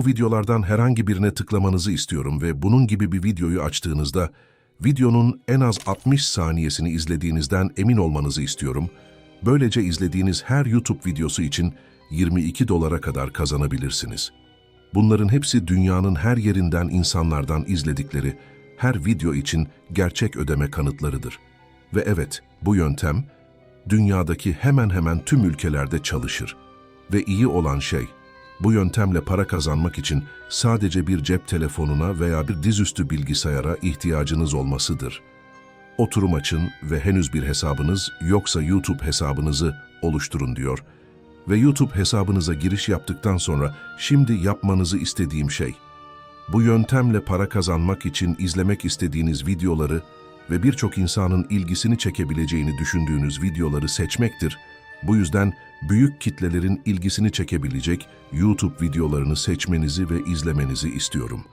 Bu videolardan herhangi birine tıklamanızı istiyorum ve bunun gibi bir videoyu açtığınızda videonun en az 60 saniyesini izlediğinizden emin olmanızı istiyorum. Böylece izlediğiniz her YouTube videosu için 22 dolara kadar kazanabilirsiniz. Bunların hepsi dünyanın her yerinden insanlardan izledikleri her video için gerçek ödeme kanıtlarıdır. Ve evet, bu yöntem dünyadaki hemen hemen tüm ülkelerde çalışır. Ve iyi olan şey, bu yöntemle para kazanmak için sadece bir cep telefonuna veya bir dizüstü bilgisayara ihtiyacınız olmasıdır. Oturum açın ve henüz bir hesabınız yoksa YouTube hesabınızı oluşturun diyor. Ve YouTube hesabınıza giriş yaptıktan sonra şimdi yapmanızı istediğim şey, bu yöntemle para kazanmak için izlemek istediğiniz videoları ve birçok insanın ilgisini çekebileceğini düşündüğünüz videoları seçmektir. Bu yüzden büyük kitlelerin ilgisini çekebilecek YouTube videolarını seçmenizi ve izlemenizi istiyorum.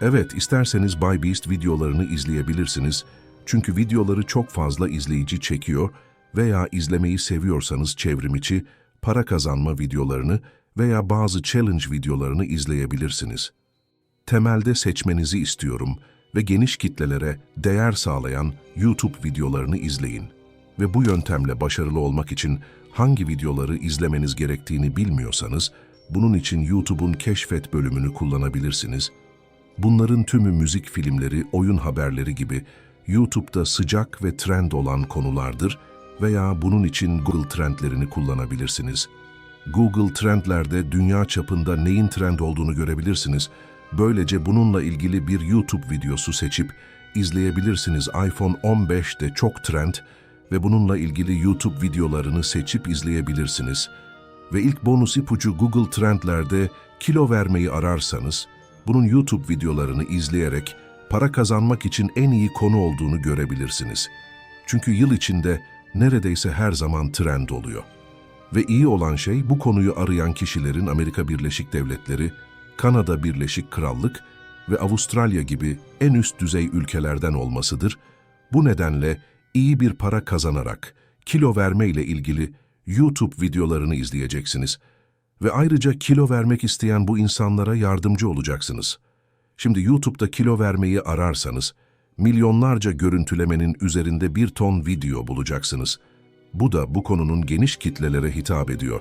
Evet, isterseniz ByBeast videolarını izleyebilirsiniz. Çünkü videoları çok fazla izleyici çekiyor veya izlemeyi seviyorsanız çevrimiçi, para kazanma videolarını veya bazı challenge videolarını izleyebilirsiniz. Temelde seçmenizi istiyorum ve geniş kitlelere değer sağlayan YouTube videolarını izleyin. Ve bu yöntemle başarılı olmak için hangi videoları izlemeniz gerektiğini bilmiyorsanız, bunun için YouTube'un keşfet bölümünü kullanabilirsiniz. Bunların tümü müzik filmleri, oyun haberleri gibi YouTube'da sıcak ve trend olan konulardır veya bunun için Google Trendlerini kullanabilirsiniz. Google Trendlerde dünya çapında neyin trend olduğunu görebilirsiniz. Böylece bununla ilgili bir YouTube videosu seçip izleyebilirsiniz. iPhone 15 de çok trend ve bununla ilgili YouTube videolarını seçip izleyebilirsiniz. Ve ilk bonus ipucu Google Trendlerde kilo vermeyi ararsanız, bunun YouTube videolarını izleyerek para kazanmak için en iyi konu olduğunu görebilirsiniz. Çünkü yıl içinde neredeyse her zaman trend oluyor. Ve iyi olan şey bu konuyu arayan kişilerin Amerika Birleşik Devletleri, Kanada Birleşik Krallık ve Avustralya gibi en üst düzey ülkelerden olmasıdır. Bu nedenle iyi bir para kazanarak kilo verme ile ilgili YouTube videolarını izleyeceksiniz ve ayrıca kilo vermek isteyen bu insanlara yardımcı olacaksınız. Şimdi YouTube'da kilo vermeyi ararsanız, milyonlarca görüntülemenin üzerinde bir ton video bulacaksınız. Bu da bu konunun geniş kitlelere hitap ediyor.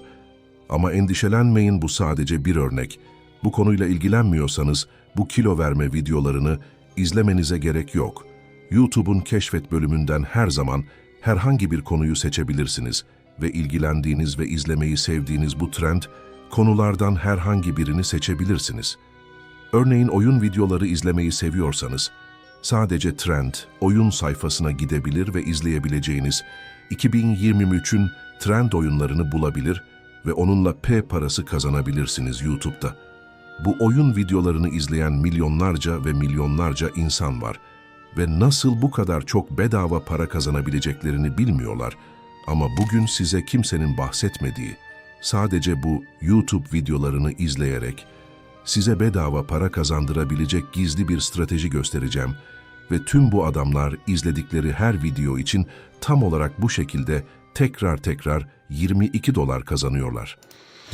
Ama endişelenmeyin bu sadece bir örnek. Bu konuyla ilgilenmiyorsanız bu kilo verme videolarını izlemenize gerek yok. YouTube'un keşfet bölümünden her zaman herhangi bir konuyu seçebilirsiniz ve ilgilendiğiniz ve izlemeyi sevdiğiniz bu trend konulardan herhangi birini seçebilirsiniz. Örneğin oyun videoları izlemeyi seviyorsanız, sadece Trend, oyun sayfasına gidebilir ve izleyebileceğiniz 2023'ün trend oyunlarını bulabilir ve onunla P parası kazanabilirsiniz YouTube'da. Bu oyun videolarını izleyen milyonlarca ve milyonlarca insan var ve nasıl bu kadar çok bedava para kazanabileceklerini bilmiyorlar ama bugün size kimsenin bahsetmediği, sadece bu YouTube videolarını izleyerek size bedava para kazandırabilecek gizli bir strateji göstereceğim ve tüm bu adamlar izledikleri her video için tam olarak bu şekilde tekrar tekrar 22 dolar kazanıyorlar.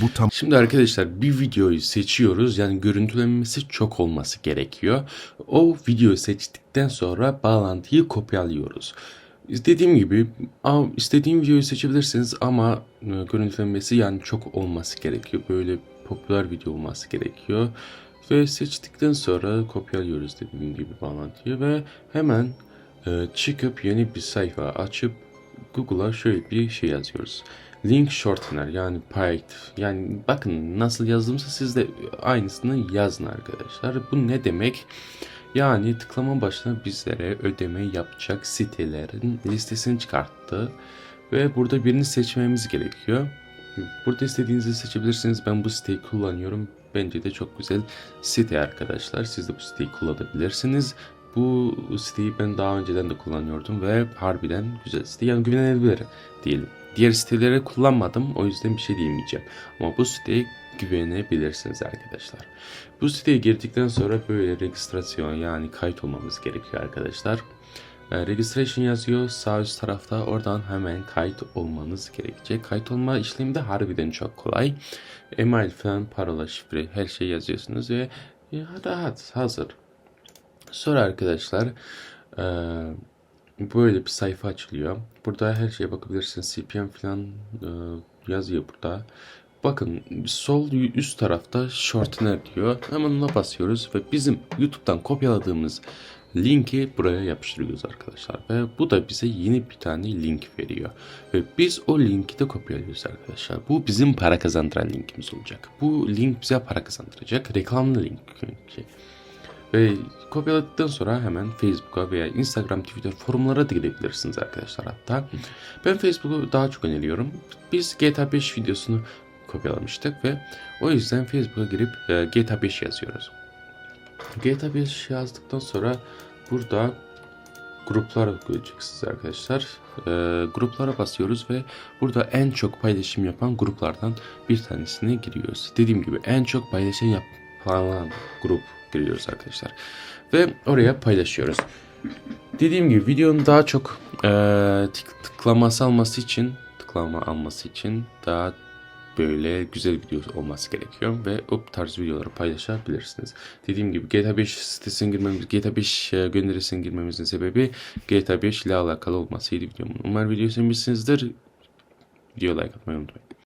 Bu tam Şimdi arkadaşlar bir videoyu seçiyoruz. Yani görüntülenmesi çok olması gerekiyor. O videoyu seçtikten sonra bağlantıyı kopyalıyoruz. Dediğim gibi istediğim videoyu seçebilirsiniz ama e, görüntülenmesi yani çok olması gerekiyor. Böyle popüler video olması gerekiyor. Ve seçtikten sonra kopyalıyoruz dediğim gibi bağlantıyı ve hemen e, çıkıp yeni bir sayfa açıp Google'a şöyle bir şey yazıyoruz. Link shortener yani Python. Yani bakın nasıl yazdımsa siz de aynısını yazın arkadaşlar. Bu ne demek? Yani tıklama başına bizlere ödeme yapacak sitelerin listesini çıkarttı. Ve burada birini seçmemiz gerekiyor. Burada istediğinizi seçebilirsiniz. Ben bu siteyi kullanıyorum. Bence de çok güzel site arkadaşlar. Siz de bu siteyi kullanabilirsiniz. Bu siteyi ben daha önceden de kullanıyordum ve harbiden güzel site. Yani güvenilebilir diyelim. Diğer siteleri kullanmadım o yüzden bir şey diyemeyeceğim. Ama bu siteye güvenebilirsiniz arkadaşlar. Bu siteye girdikten sonra böyle registrasyon yani kayıt olmamız gerekiyor arkadaşlar. e, registration yazıyor sağ üst tarafta. Oradan hemen kayıt olmanız gerekecek. Kayıt olma işlemi de harbiden çok kolay. Email falan, parola, şifre her şey yazıyorsunuz ve ya, rahat, hazır. Sonra arkadaşlar e, böyle bir sayfa açılıyor. Burada her şeye bakabilirsiniz. CPM falan e, yazıyor burada. Bakın sol üst tarafta shortener diyor. Hemen ona basıyoruz ve bizim YouTube'dan kopyaladığımız linki buraya yapıştırıyoruz arkadaşlar. Ve bu da bize yeni bir tane link veriyor. Ve biz o linki de kopyalıyoruz arkadaşlar. Bu bizim para kazandıran linkimiz olacak. Bu link bize para kazandıracak. Reklamlı link. Ve kopyaladıktan sonra hemen Facebook'a veya Instagram, Twitter forumlara da gidebilirsiniz arkadaşlar hatta. Ben Facebook'u daha çok öneriyorum. Biz GTA 5 videosunu kopyalamıştık ve o yüzden Facebook'a girip e, GTA 5 yazıyoruz. GTA 5 yazdıktan sonra burada gruplar göreceksiniz arkadaşlar. E, gruplara basıyoruz ve burada en çok paylaşım yapan gruplardan bir tanesine giriyoruz. Dediğim gibi en çok paylaşım yapan grup giriyoruz arkadaşlar. Ve oraya paylaşıyoruz. Dediğim gibi videonun daha çok e, tık- tıklaması alması için tıklama alması için daha böyle güzel video olması gerekiyor ve o tarz videoları paylaşabilirsiniz. Dediğim gibi GTA 5 sitesine girmemiz, GTA 5 e, gönderisine girmemizin sebebi GTA 5 ile alakalı olmasıydı videomun. Umarım videoyu sevmişsinizdir. Video like atmayı unutmayın.